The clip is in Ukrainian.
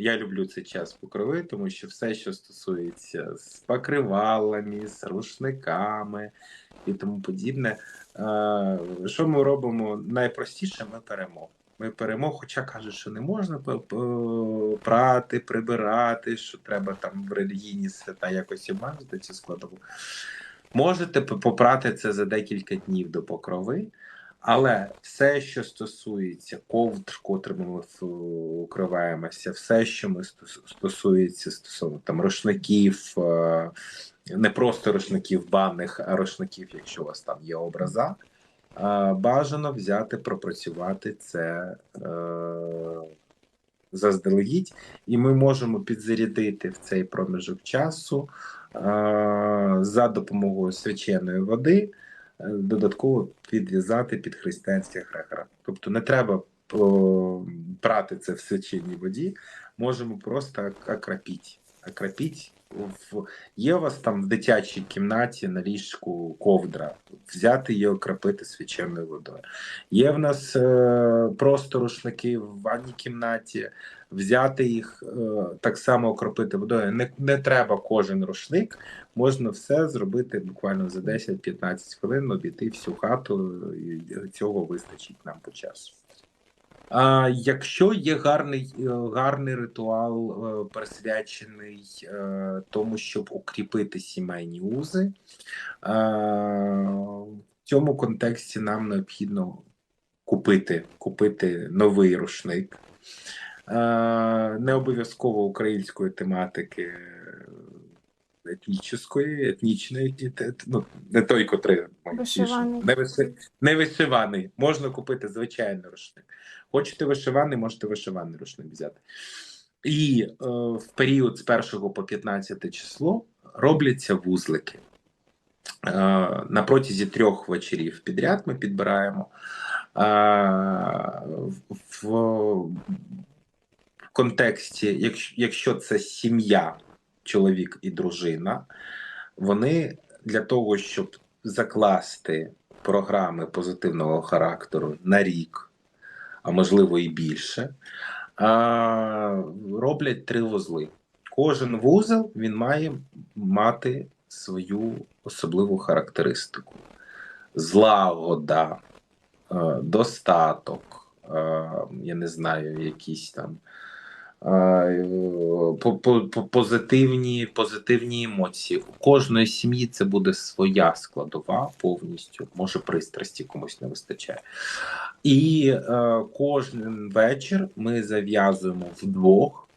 Я люблю цей час покрови, тому що все, що стосується з покривалами, з рушниками і тому подібне. Е, що ми робимо найпростіше? Ми перемо. Ми перемо, хоча кажуть, що не можна прати, прибирати, що треба там в релігійні свята якось обмежити цю складову. Можете попрати це за декілька днів до покрови, але все, що стосується ковдр, котрими ми ф- укриваємося, все, що ми стосується стосовно там рушників, е, не просто рушників банних, а рушників, якщо у вас там є образа, е, бажано взяти, пропрацювати це е, заздалегідь, і ми можемо підзарядити в цей проміжок часу е, за допомогою свяченої води, е, додатково підв'язати під християнське грегора. Тобто не треба о, прати це в свяченій воді, можемо просто ак- окропіть. В... Є у вас там в дитячій кімнаті на ліжку ковдра, взяти її окропити свяченою водою. Є в нас е, просто рушники в ванній кімнаті, взяти їх е, так само окропити водою. Не, не треба кожен рушник, можна все зробити буквально за 10-15 хвилин, обійти всю хату, і цього вистачить нам по часу. А якщо є гарний, е, гарний ритуал, е, присвячений е, тому, щоб укріпити сімейні узи, в цьому контексті нам необхідно купити, купити новий рушник. Не обов'язково української тематики, етнічної, етнічної, ну, не той, котрий не вишиваний. Можна купити звичайний рушник. Хочете вишиваний, можете вишиваний рушник взяти. І е, в період з 1 по 15 число робляться вузлики. Е, на протязі трьох вечорів підряд ми підбираємо. Е, в, в контексті, якщо, якщо це сім'я, чоловік і дружина, вони для того, щоб закласти програми позитивного характеру на рік, а можливо і більше, роблять три вузли. Кожен вузол він має мати свою особливу характеристику: злагода, е, достаток, е, я не знаю, якісь там. По- по- по- Позитивні, позитивні емоції. У кожної сім'ї це буде своя складова повністю. Може, пристрасті комусь не вистачає. І е, кожен вечір ми зав'язуємо вдвох